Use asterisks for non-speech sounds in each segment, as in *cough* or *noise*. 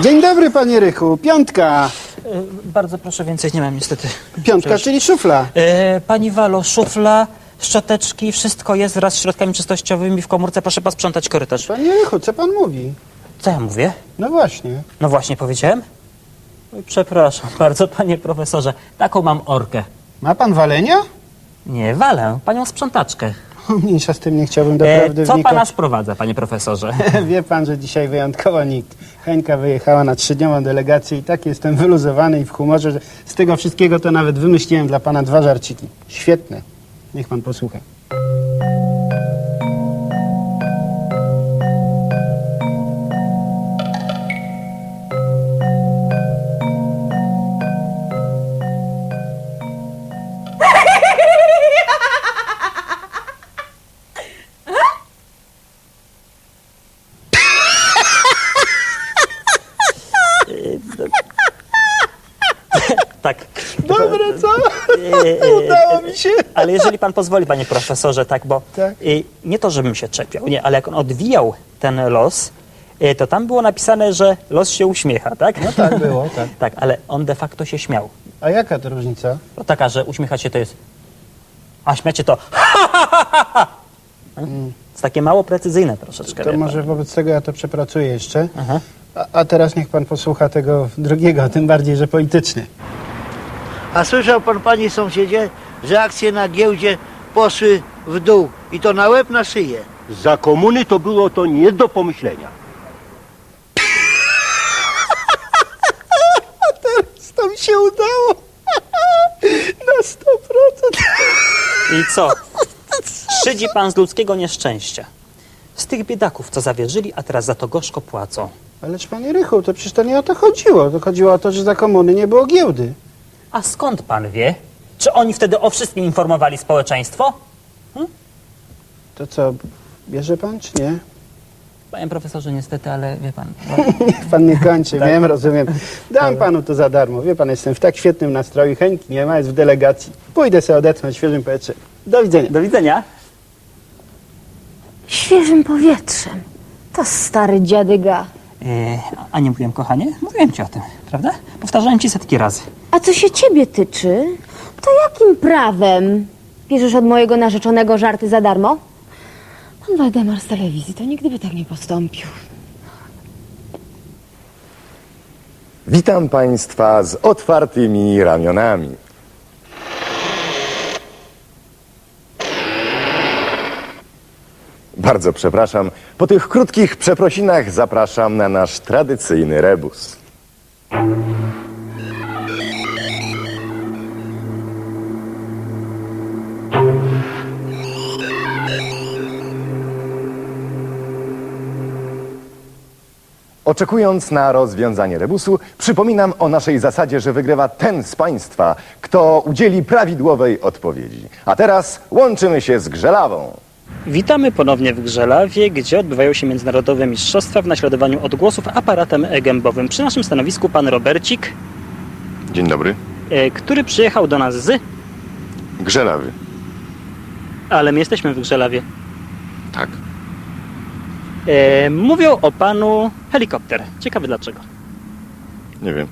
Dzień dobry, panie Rychu. Piątka. E, Bardzo proszę, więcej nie mam niestety. Piątka, czyli szufla. E, pani Walo, szufla, szczoteczki, wszystko jest wraz z środkami czystościowymi w komórce. Proszę posprzątać korytarz. Panie Rychu, co pan mówi? Co ja mówię? No właśnie. No właśnie powiedziałem. Oj, Przepraszam bardzo, panie profesorze. Taką mam orkę. Ma pan walenia? Nie, walę, panią sprzątaczkę. Mniejsza z tym nie chciałbym E, doprawdy co wnikać. pana sprowadza, panie profesorze? *laughs* Wie pan, że dzisiaj wyjątkowo nikt. Heńka wyjechała na trzydniową delegację i tak jestem wyluzowany i w humorze, że z tego wszystkiego to nawet wymyśliłem dla pana dwa żarciki. Świetne. Niech pan posłucha. Ale jeżeli pan pozwoli, panie profesorze, tak, bo Tak. y, nie to, żebym się czepiał, nie, ale jak on odwijał ten los, y, to tam było napisane, że los się uśmiecha, tak? No tak było, tak. *laughs* tak, ale on de facto się śmiał. A jaka to różnica? To taka, że uśmiecha się to jest a śmiacie *laughs* to jest takie mało precyzyjne troszeczkę. To może wobec tego ja to przepracuję jeszcze. Aha. A, a teraz niech pan posłucha tego drugiego, tym bardziej, że polityczny. A słyszał pan, panie sąsiedzie, że akcje na giełdzie poszły w dół i to na łeb na szyję. Za komuny to było to nie do pomyślenia. *laughs* To mi się udało. *laughs* Na 100%. I co? *laughs* Szydzi pan z ludzkiego nieszczęścia. Z tych biedaków, co zawierzyli, a teraz za to gorzko płacą. Ależ panie Rychu, to przecież to nie o to chodziło. To chodziło o to, że za komuny nie było giełdy. A skąd pan wie? Czy oni wtedy o wszystkim informowali społeczeństwo? To co, bierze pan czy nie? Panie profesorze, niestety, ale wie pan. Niech *laughs* pan nie kończy, wiem, rozumiem. Dam panu to za darmo. Wie pan, jestem w tak świetnym nastroju. Chętki nie ma, jest w delegacji. Pójdę sobie odetchnąć świeżym powietrzem. Do widzenia. Do widzenia. Świeżym powietrzem. To stary dziadyga. E, a nie mówiłem, kochanie? Mówiłem ci o tym, prawda? Powtarzałem ci setki razy. A co się ciebie tyczy, to jakim prawem bierzesz od mojego narzeczonego żarty za darmo? Pan Waldemar z telewizji to nigdy by tak nie postąpił. Witam Państwa z otwartymi ramionami. Bardzo przepraszam. Po tych krótkich przeprosinach zapraszam na nasz tradycyjny rebus. Oczekując na rozwiązanie rebusu, przypominam o naszej zasadzie, że wygrywa ten z Państwa, kto udzieli prawidłowej odpowiedzi. A teraz łączymy się z Grzelawą. Witamy ponownie w Grzelawie, gdzie odbywają się międzynarodowe mistrzostwa w naśladowaniu odgłosów aparatem gębowym. Przy naszym stanowisku pan Robercik, Dzień dobry. e, który przyjechał do nas z... Grzelawy. Ale my jesteśmy w Grzelawie. Tak. E, mówią o panu helikopter. Ciekawy dlaczego. Nie wiem.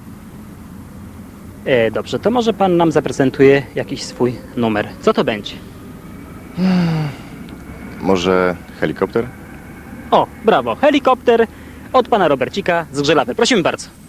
E, dobrze, to może pan nam zaprezentuje jakiś swój numer. Co to będzie? *sighs* Może helikopter? O, brawo, helikopter od pana Robercika z Grzelawy. Prosimy bardzo.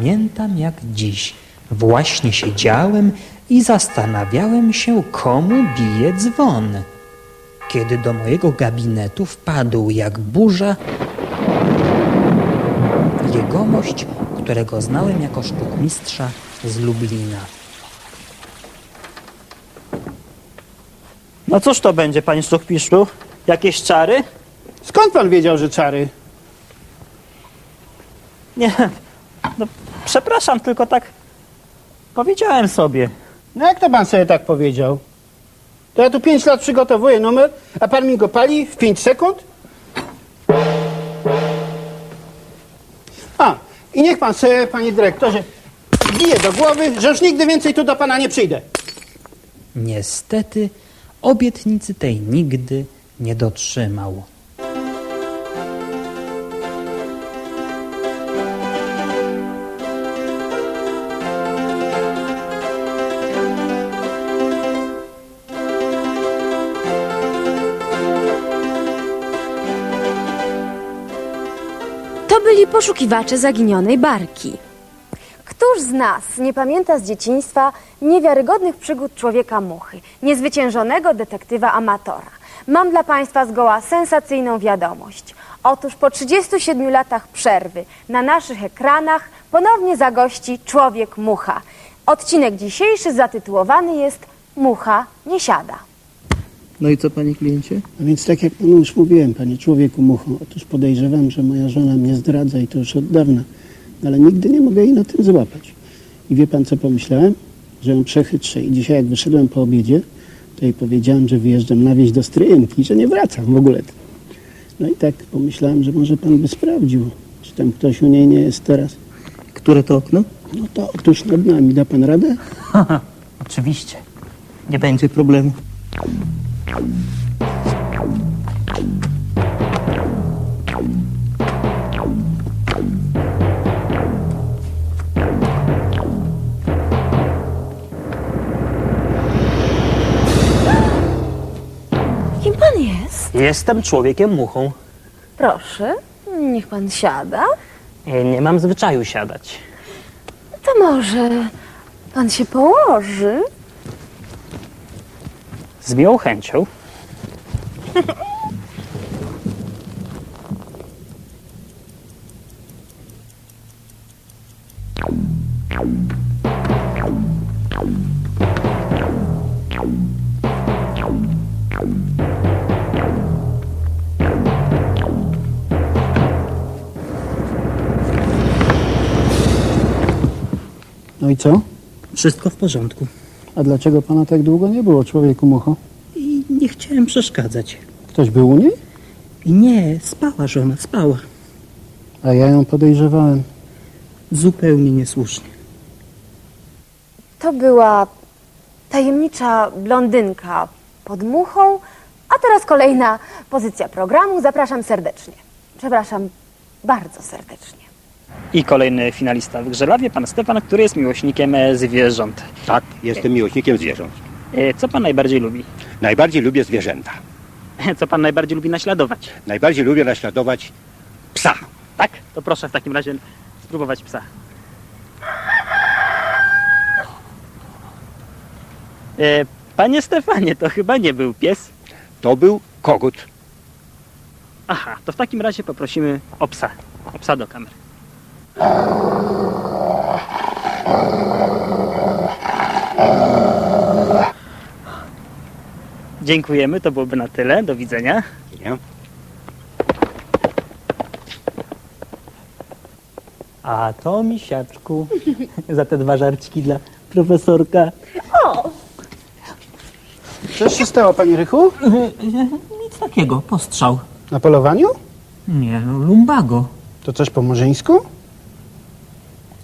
Pamiętam jak dziś. Właśnie siedziałem i zastanawiałem się, komu bije dzwon. Kiedy do mojego gabinetu wpadł jak burza jegomość, którego znałem jako sztukmistrza z Lublina. No cóż to będzie, panie sztukmistrzu? Jakieś czary? Skąd pan wiedział, że czary? Nie, no, przepraszam, tylko tak Powiedziałem sobie. No jak to pan sobie tak powiedział? To ja tu 5 lat przygotowuję numer, a pan mi go pali w 5 sekund? A, i niech pan sobie, panie dyrektorze, bije do głowy, że już nigdy więcej tu do pana nie przyjdę. Niestety obietnicy tej nigdy nie dotrzymał. Poszukiwacze zaginionej barki. Któż z nas nie pamięta z dzieciństwa niewiarygodnych przygód człowieka muchy, niezwyciężonego detektywa amatora? Mam dla Państwa zgoła sensacyjną wiadomość. Otóż po 37 latach przerwy na naszych ekranach ponownie zagości Człowiek Mucha. Odcinek dzisiejszy zatytułowany jest Mucha nie siada. No i co, panie kliencie? A więc tak jak panu już mówiłem, panie człowieku mucho, otóż podejrzewam, że moja żona mnie zdradza i to już od dawna, ale nigdy nie mogę jej na tym złapać. I wie pan co pomyślałem? Że ją przechytrzę i dzisiaj jak wyszedłem po obiedzie, to jej powiedziałem, że wyjeżdżam na wieś do stryjenki, że nie wracam w ogóle. No i tak pomyślałem, że może pan by sprawdził, czy tam ktoś u niej nie jest teraz. Które to okno? No to otóż nad nami, da pan radę? *laughs* Oczywiście. Nie będzie problemu. Kim pan jest? Jestem człowiekiem muchą. Proszę, niech pan siada. E, Nie mam zwyczaju siadać. To może pan się położy? Z miłą chęcią. No i co? Wszystko w porządku. A dlaczego pana tak długo nie było, człowieku mucho? I nie chciałem przeszkadzać. Ktoś był u niej? I nie, spała żona, spała. A ja ją podejrzewałem. Zupełnie niesłusznie. To była tajemnicza blondynka pod muchą, a teraz kolejna pozycja programu. Zapraszam serdecznie. Przepraszam, bardzo serdecznie. I kolejny finalista w grze wie pan Stefan, który jest miłośnikiem e, zwierząt. Tak, jestem miłośnikiem zwierząt. E, Co pan najbardziej lubi? Najbardziej lubię zwierzęta. *laughs* Co pan najbardziej lubi naśladować? Najbardziej lubię naśladować psa. Tak? To proszę w takim razie spróbować psa. E, Panie Stefanie, to chyba nie był pies. To był kogut. Aha, to w takim razie poprosimy o psa. O psa do kamery. Dziękujemy, to byłoby na tyle. Do widzenia. Nie? A to misiaczku. *laughs* Za te dwa żarciki dla profesorka. Co się stało, panie Rychu? *laughs* Nic takiego, postrzał. Na polowaniu? Nie, no, lumbago. To coś po murzyńsku?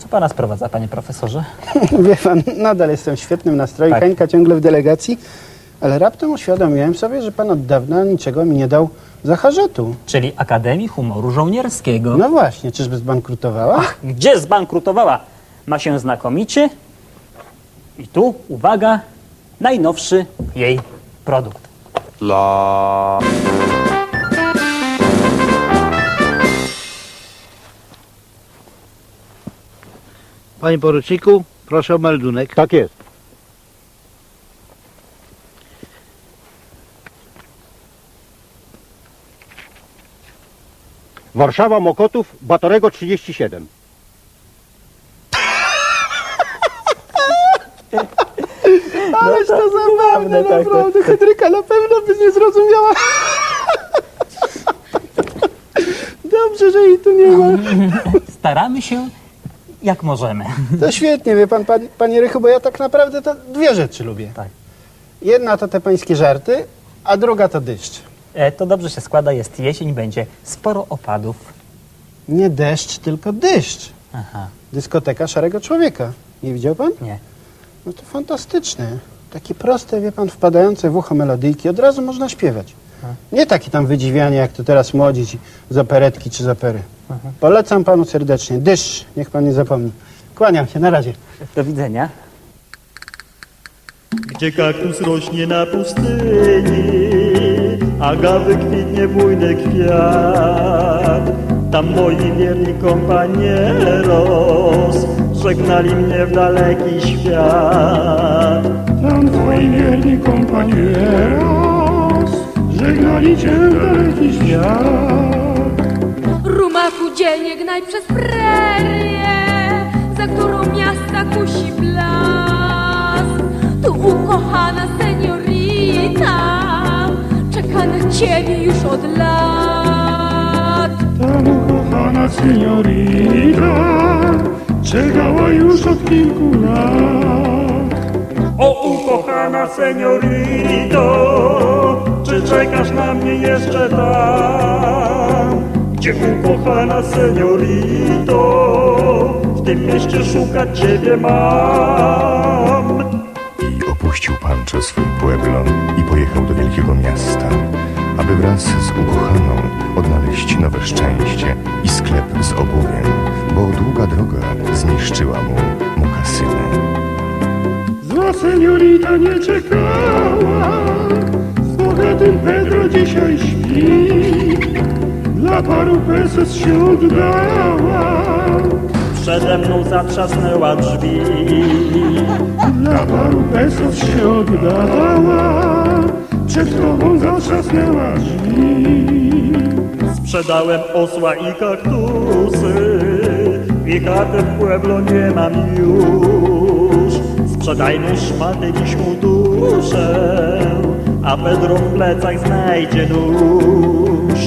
Co pana sprowadza, panie profesorze? *laughs* Wie pan, nadal jestem w świetnym nastroju, Tak. Hańka ciągle w delegacji, ale raptem uświadomiłem sobie, że pan od dawna niczego mi nie dał za harzetu. Czyli Akademii Humoru Żołnierskiego. No właśnie, czyżby zbankrutowała? Gdzie zbankrutowała? Ma się znakomicie. I tu, uwaga, najnowszy jej produkt. Panie poruczniku, proszę o meldunek. Tak jest. Warszawa Mokotów, Batorego 37. *laughs* Ależ to zabawne, naprawdę. Hedryka na pewno by nie zrozumiała. *laughs* Dobrze, że jej tu nie ma. Staramy się jak możemy. *laughs* To świetnie, wie pan, pan, panie Rychu, bo ja tak naprawdę to dwie rzeczy lubię. Tak. Jedna to te pańskie żarty, a druga to deszcz. E, to dobrze się składa, jest jesień, będzie sporo opadów. Nie deszcz, tylko deszcz. Aha, Dyskoteka Szarego Człowieka. Nie widział pan? nie. No to fantastyczne. Takie proste, wie pan, wpadające w ucho melodyjki. Od razu można śpiewać. Nie takie tam wydziwianie, jak to teraz młodzi ci z operetki czy z opery. Polecam panu serdecznie. Dysz, niech pan nie zapomni. Kłaniam się, na razie. Do widzenia. Gdzie kaktus rośnie na pustyni, agawy kwitnie bujny kwiat. Tam moi wierni kompanieros żegnali mnie w daleki świat. Tam twoi wierni kompanieros żegnali cię w daleki świat. Rumaku dzielnie gnaj przez prerię, za którą miasta kusi blask. Tu ukochana seniorita czeka na ciebie już od lat. Tam ukochana seniorita czekała już od kilku lat. O ukochana seniorito, czekasz na mnie jeszcze tam? Gdzie ukochana seniorito, w tym mieście szukać ciebie mam. I opuścił Pancho swój pueblo i pojechał do wielkiego miasta, aby wraz z ukochaną odnaleźć nowe szczęście i sklep z obuwiem, bo długa droga zniszczyła mu mokasynę. Zła seniorita nie czekała, bogatym Pedro dzisiaj śpi. Dla paru pesos się oddała, Przede mną zatrzasnęła drzwi. dla paru pesos się oddała. Przed tobą zatrzasnęła drzwi. Sprzedałem osła i kaktusy i chatę w Pueblo nie mam już. Sprzedajmy szmatę, dziś uduszę, a Pedro w plecach znajdzie nóż.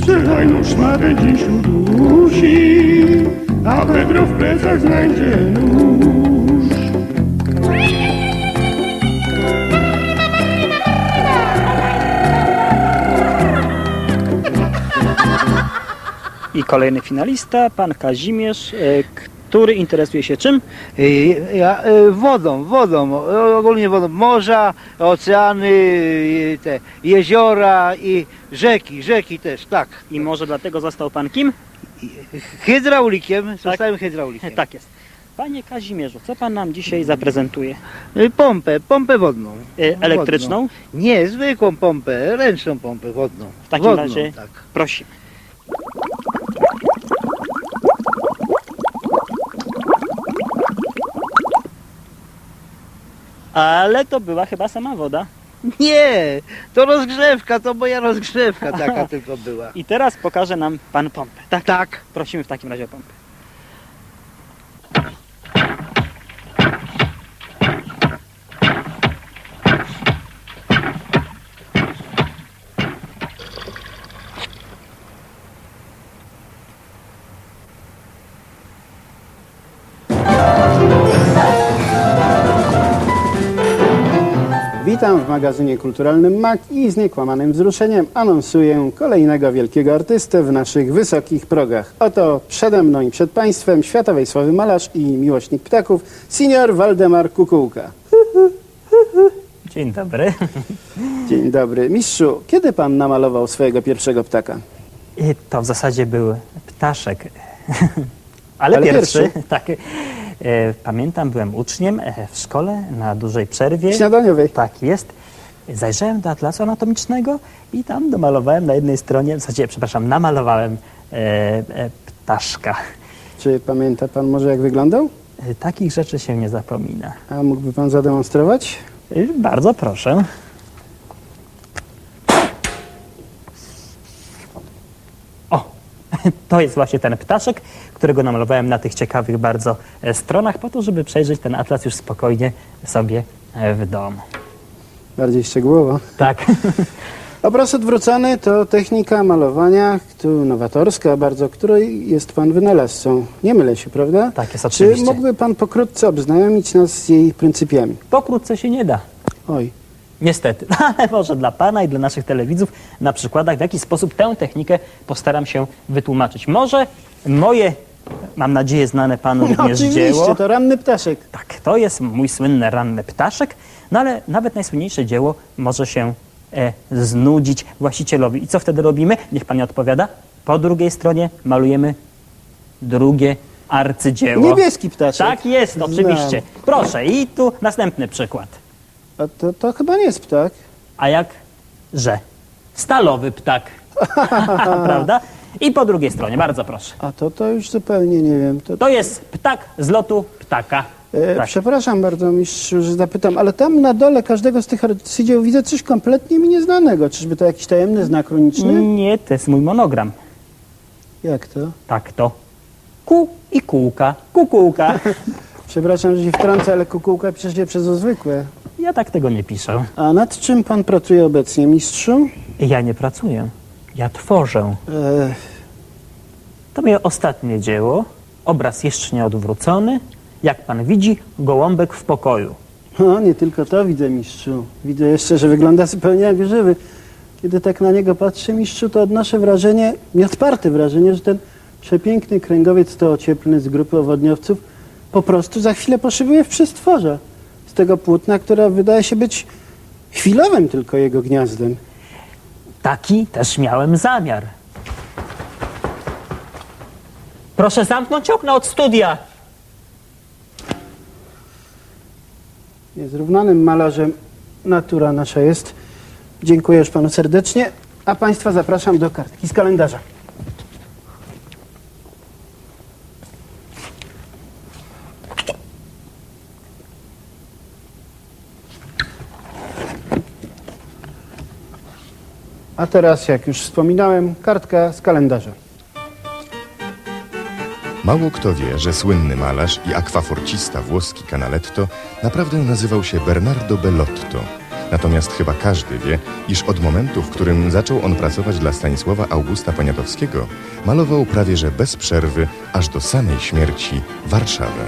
Sprzedajną szmatę dziś udusi, a Pedro w plecach znajdzie nóż. I kolejny finalista, pan Kazimierz, e, który interesuje się czym? Ja, y, wodą, wodą, ogólnie wodą. Morza, oceany, y, te jeziora i rzeki, rzeki też, tak. I może dlatego został pan kim? Hydraulikiem, zostałem hydraulikiem. Tak jest. Panie Kazimierzu, co pan nam dzisiaj zaprezentuje? Pompę, pompę wodną. E, elektryczną? Wodną. Nie, zwykłą pompę, ręczną pompę wodną. W takim wodną, razie tak. prosimy. Ale to była chyba sama woda. Nie, to rozgrzewka, to moja rozgrzewka taka *laughs* tylko była. I teraz pokaże nam pan pompę. Tak? Tak. Prosimy w takim razie o pompę. Magazynie kulturalnym MAK i z niekłamanym wzruszeniem anonsuję kolejnego wielkiego artystę w naszych wysokich progach. Oto przede mną i przed Państwem światowej sławy malarz i miłośnik ptaków, senior Waldemar Kukułka. Dzień dobry. Dzień dobry. Mistrzu, kiedy Pan namalował swojego pierwszego ptaka? I to w zasadzie był ptaszek. *laughs* Ale, Ale pierwszy, pierwszy? *laughs* tak. E, pamiętam, byłem uczniem e, w szkole na dużej przerwie. Śniadaniowej. Tak jest. Zajrzałem do atlasu anatomicznego i tam domalowałem na jednej stronie, w zasadzie, przepraszam, namalowałem e, e, ptaszka. Czy pamięta Pan może jak wyglądał? E, takich rzeczy się nie zapomina. A mógłby Pan zademonstrować? E, bardzo proszę. O, *laughs* to jest właśnie ten ptaszek, którego namalowałem na tych ciekawych bardzo e, stronach, po to, żeby przejrzeć ten atlas już spokojnie sobie w domu. Bardziej szczegółowo. Tak. *laughs* Obraz odwrócony to technika malowania, tu nowatorska bardzo, której jest pan wynalazcą. Nie mylę się, prawda? Tak jest, Czy oczywiście. mógłby pan pokrótce obznajomić nas z jej pryncypiami? Pokrótce się nie da. Oj, Niestety, *laughs* ale może dla Pana i dla naszych telewidzów na przykładach, w jaki sposób tę technikę postaram się wytłumaczyć. Może moje, mam nadzieję, znane Panu no, *laughs* również oczywiście, dzieło. to ranny ptaszek. Tak, to jest mój słynny ranny ptaszek, no ale nawet najsłynniejsze dzieło może się e, znudzić właścicielowi. I co wtedy robimy? Niech Pan nie odpowiada. Po drugiej stronie malujemy drugie arcydzieło. Niebieski ptaszek. Tak jest, Znam. oczywiście. Proszę, i tu następny przykład. A to, to chyba nie jest ptak. A jak? Że. Stalowy ptak. *laughs* *laughs* Prawda? I po drugiej stronie, bardzo proszę. A to to już zupełnie nie wiem. To, To jest ptak z lotu ptaka. E, tak. Przepraszam bardzo, mistrzu, że zapytam, ale tam na dole każdego z tych arcydzieł widzę coś kompletnie mi nieznanego. Czyżby to jakiś tajemny znak runiczny? Nie, to jest mój monogram. Jak to? Tak to. Ku i kółka. Kukułka. *laughs* Przepraszam, że się wtrącę, ale kukułka pisze się przez zwykłe. Ja tak tego nie piszę. A nad czym pan pracuje obecnie, mistrzu? Ja nie pracuję. Ja tworzę. E, To moje ostatnie dzieło. Obraz jeszcze nie odwrócony. Jak pan widzi, gołąbek w pokoju. no, nie tylko to widzę, mistrzu. Widzę jeszcze, że wygląda zupełnie jak żywy. Kiedy tak na niego patrzę, mistrzu, to odnoszę wrażenie, nieodparte wrażenie, że ten przepiękny kręgowiec stoocieplny z grupy owodniowców po prostu za chwilę poszybuje w przestworza. Z tego płótna, które wydaje się być chwilowym tylko jego gniazdem. Taki też miałem zamiar. Proszę zamknąć okno od studia. Niezrównanym malarzem natura nasza jest. Dziękuję już panu serdecznie, a państwa zapraszam do kartki z kalendarza. A teraz, jak już wspominałem, kartka z kalendarza. Mało kto wie, że słynny malarz i akwaforcista włoski Canaletto naprawdę nazywał się Bernardo Bellotto. Natomiast chyba każdy wie, iż od momentu, w którym zaczął on pracować dla Stanisława Augusta Poniatowskiego, malował prawie że bez przerwy, aż do samej śmierci, Warszawę.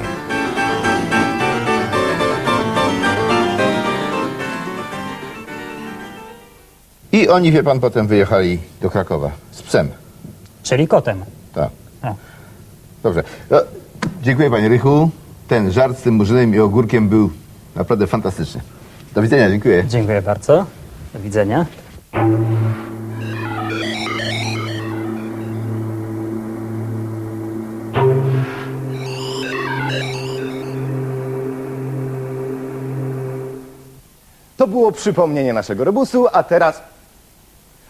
I oni, wie pan, potem wyjechali do Krakowa z psem. Czyli kotem. Tak. Tak. Dobrze. No, dziękuję panie Rychu. Ten żart z tym murzynem i ogórkiem był naprawdę fantastyczny. Do widzenia, dziękuję. Dziękuję bardzo. Do widzenia. To było przypomnienie naszego rebusu, a teraz...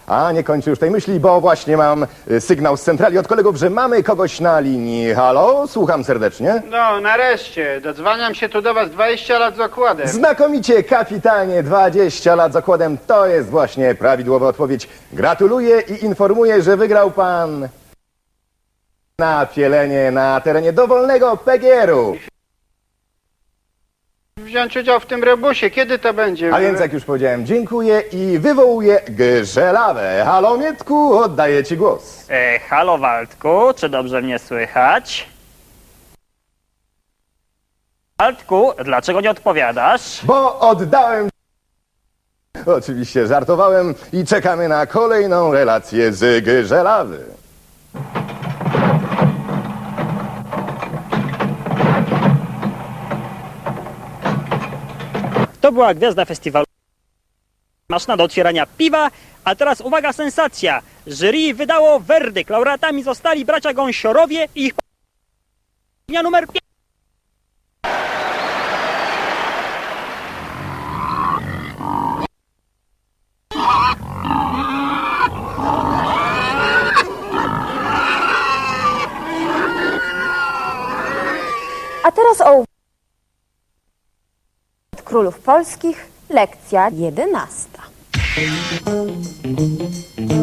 A, nie kończę już tej myśli, bo właśnie mam y, sygnał z centrali od kolegów, że mamy kogoś na linii. Halo, słucham serdecznie. No, nareszcie. Dodzwaniam się tu do was 20 lat z okładem. Znakomicie, kapitanie, 20 lat zakładem, to jest właśnie prawidłowa odpowiedź. Gratuluję i informuję, że wygrał pan na pielenie na terenie dowolnego PGR-u. Wziąć udział w tym rebusie. Kiedy to będzie? A więc, jak już powiedziałem, dziękuję i wywołuję grzelawę. Halo, Mietku, oddaję ci głos. E, halo Waldku, czy dobrze mnie słychać? Waldku, dlaczego nie odpowiadasz? Bo oddałem. Oczywiście żartowałem i czekamy na kolejną relację z Grzelawy. To była gwiazda festiwalu. Maszna do otwierania piwa, a teraz uwaga, sensacja. Jury wydało werdykt. Laureatami zostali bracia Gąsiorowie i ich dnia numer 5. A teraz o królów polskich, lekcja jedenasta.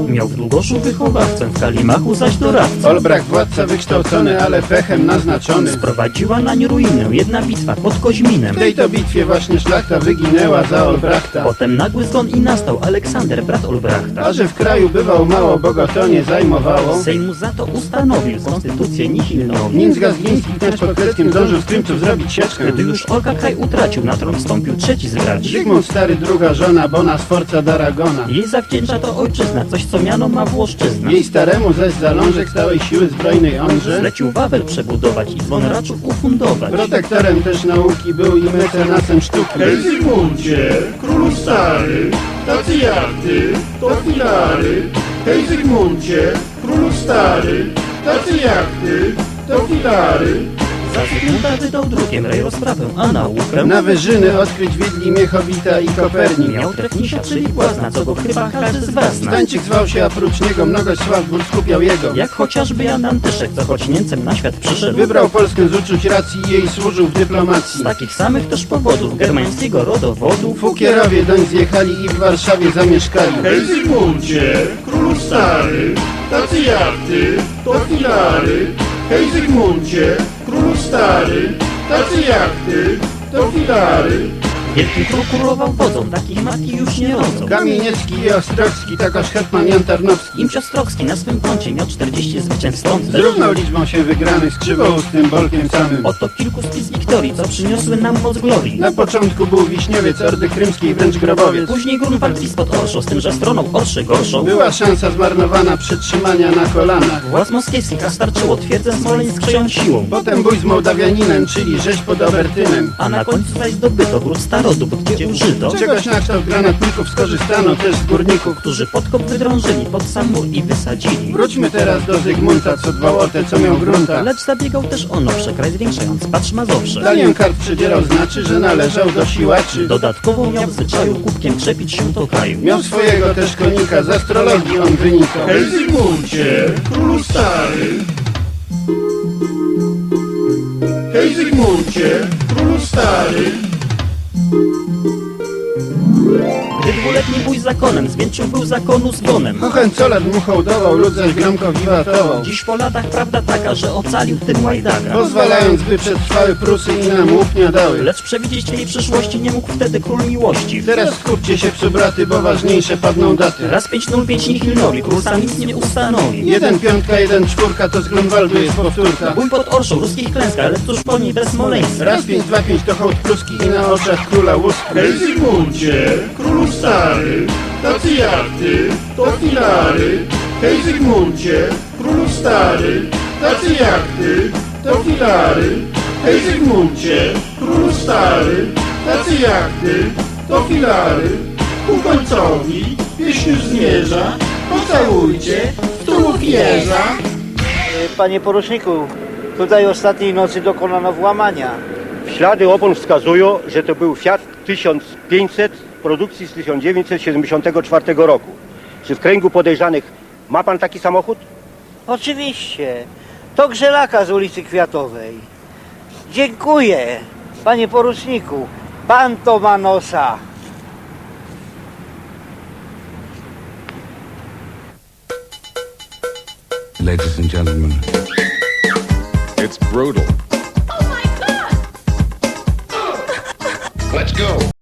Miał w Długoszu wychowawcę, w Kalimachu zaś doradcę. Olbrak władca wykształcony, ale pechem naznaczony. Sprowadziła nań ruinę, jedna bitwa pod Koźminem. W tej to bitwie właśnie szlachta wyginęła za Olbrachta. Potem nagły zgon i nastał Aleksander, brat Olbrachta. A że w kraju bywał mało, bo go to nie zajmowało. Sejm mu za to ustanowił konstytucję nihilną. Nim z Gazgliński kniać pod Kreckiem zdążył z Krymców zrobić sieczkę. Gdy już Olka kraj utracił, na tron wstąpił trzeci z braci. Zygmunt stary, druga żona, Bona Sforza d'Aragona. Jej zawdzięcza to ojczyzna, coś co miano ma Włoszczyzna. Jej staremu zaś zalążek stałej siły zbrojnej onże. Zlecił Wawel przebudować i dzwon raczów ufundować. Protektorem też nauki był i mecenasem sztuki. Hej Zygmuncie, królu stary, tacy jak ty, to filary. Hej Zygmuncie, królu stary, tacy jak ty, to filary. Zygmunta wydał drukiem rej rozprawę, a naukę Na wyżyny odkryć wiedli Miechowita i Kopernik. miał trefnisia, czyli błazna, co go chyba każdy z was zna. Stańczyk zwał się, a prócz niego mnogość Sławbór skupiał jego. Jak chociażby Jan Antyszek, co choć Niemcem na świat przyszedł. Wybrał Polskę z uczuć racji i jej służył w dyplomacji. Z takich samych też powodów germańskiego rodowodu Fukierowie doń zjechali i w Warszawie zamieszkali. Hej Zygmuncie, królu stary, tacy jak ty, to filary. Hej Zygmuncie, stary, tacy jak ty, to filary. Wielki król królował wodzą, takich matki już nie rodzą. Kamieniecki i Ostrowski, takoż hetman Jan Tarnowski. Im Siostrowski na swym koncie miał 40 zwycięstw stąd. Zrównał liczbą się wygranych z krzywoustym Bolkiem samym. Oto kilku tych wiktorii, co przyniosły nam moc glorii. Na początku był Wiśniowiec, Ordy Krymskiej, wręcz grobowiec. Później Grunwald spod Orszo, z tym, że stroną Orszy gorszą. Była szansa zmarnowana przytrzymania na kolanach. Władz moskiewskich a starczyło twierdzę Smoleńsk przejąć siłą. Potem bój z Mołdawianinem, czyli rzeź pod Obertynem. A na końcu zaś zdobyto gród Starodób, gdzie użyto Czegoś na kształt granatników skorzystano też z górników. którzy podkop wydrążyli pod sam mur i wysadzili. Wróćmy teraz do Zygmunta, co dbał co miał grunta. Lecz zabiegał też o nowsze kraj zwiększając, patrz Mazowsze. Daniel kart przedzierał znaczy, że należał do siłaczy. Dodatkowo miał w zwyczaju kubkiem krzepić się to kraju. Miał swojego też konika, z astrologii on wynikał. Hej Zygmuncie, królu stary. Hej Zygmuncie, królu stary. Música Gdy dwuletni bój z zakonem zwieńczył był zakonu zgonem. Hohenzollern mu hołdował, lud zaś gromko wiwatował. Dziś po latach prawda taka, że ocalił tym łajdaga. Pozwalając, by przetrwały Prusy i nam łupnia dały. Lecz przewidzieć tej przyszłości nie mógł wtedy król miłości. Teraz skupcie się przy braty, bo ważniejsze padną daty. Raz 505 nihilnori, król sam nic nie ustanowi. Jeden piątka, jeden czwórka, to z Grunwaldu jest powtórka. Bój pod Orszą, ruskich klęska, lecz tuż po niej bez Smoleńska. Raz pięć, dwa, pięć to hołd pruski i na oczach króla łuski. Hej Zygmuncie, królu stary, tacy jak ty, to filary. Hej Zygmuncie, królu stary, tacy jak ty, to filary. Hej Zygmuncie, królu stary, tacy jak ty, to filary. Ku końcowi pieśń już zmierza, pocałujcie w tułów jeża. Panie poruczniku, tutaj ostatniej nocy dokonano włamania. Ślady opon wskazują, że to był Fiat 1500 produkcji z 1974 roku. Czy w kręgu podejrzanych ma pan taki samochód? Oczywiście. To grzelaka z ulicy Kwiatowej. Dziękuję, panie poruczniku. Pan to ma nosa. Ladies and gentlemen, It's brutal. Oh my god! Let's go.